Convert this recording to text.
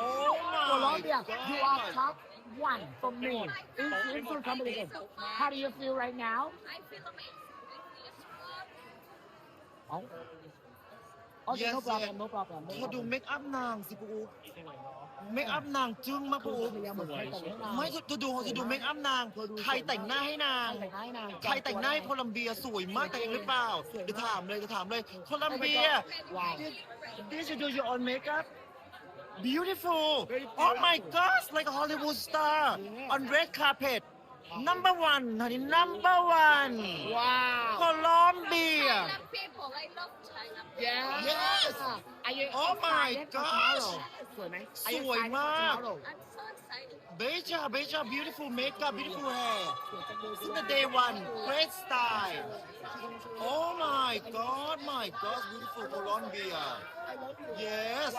Oh my Colombia, you are God. top one for me in in food competition. How do you feel right now? I feel amazing. I feel strong. Oh, okay, no Yes, problem, yes. no problem. เธอดูเมคอัพนางสิปูเมคอัพนางจึ้งมากคืปูอพยายามเหมือนใครแต่งให้นางไม่เธอดูเธอดูเมคอัพนาง ใครแต่งหน้าให้นางใครแต่งให้นาง ใครแต่งหน้าให้โคลัมเบียสวยมากแต่งเองหรือเปล่าเดี๋ยวถามเลยเดี๋ยวถามเลยโคลัมเบียว้าว Did you do your own makeup? Beautiful. Oh my gosh, like a Hollywood star on red carpet. Number one, honey, number one. ว้าว Colombia. I love people. I love China. Yes Yes. Are you Oh my excited for gosh. tomorrow? สวยไหม Are you สวย excited for มาก tomorrow? I'm so excited. Beja, Beja, beautiful makeup, beautiful hair. Since the day one, great style. Oh my god, my god, beautiful Colombia. Yes.